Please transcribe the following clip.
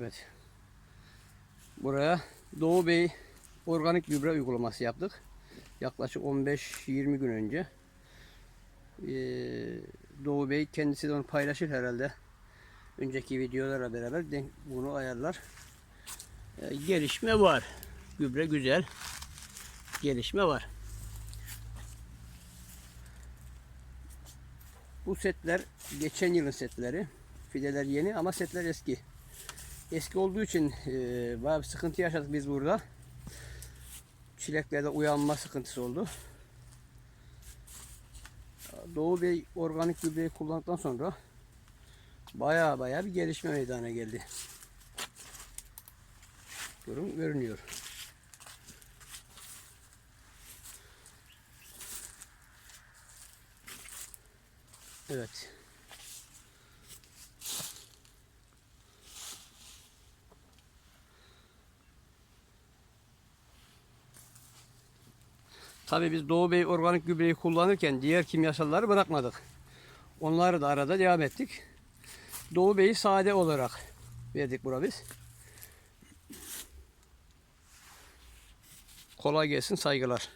Evet. Buraya Doğu Bey organik gübre uygulaması yaptık. Yaklaşık 15-20 gün önce. Ee, Doğu Bey kendisi de onu paylaşır herhalde. Önceki videolarla beraber bunu ayarlar. Ee, gelişme var. Gübre güzel. Gelişme var. Bu setler geçen yılın setleri. Fideler yeni ama setler eski. Eski olduğu için e, bayağı bir sıkıntı yaşadık biz burada. Çileklerde uyanma sıkıntısı oldu. Doğu Bey organik gübreyi kullandıktan sonra bayağı bayağı bir gelişme meydana geldi. Durum görünüyor. Evet. Tabii biz Doğu Bey organik gübreyi kullanırken diğer kimyasalları bırakmadık. Onları da arada devam ettik. Doğu Bey'i sade olarak verdik bura biz. Kolay gelsin saygılar.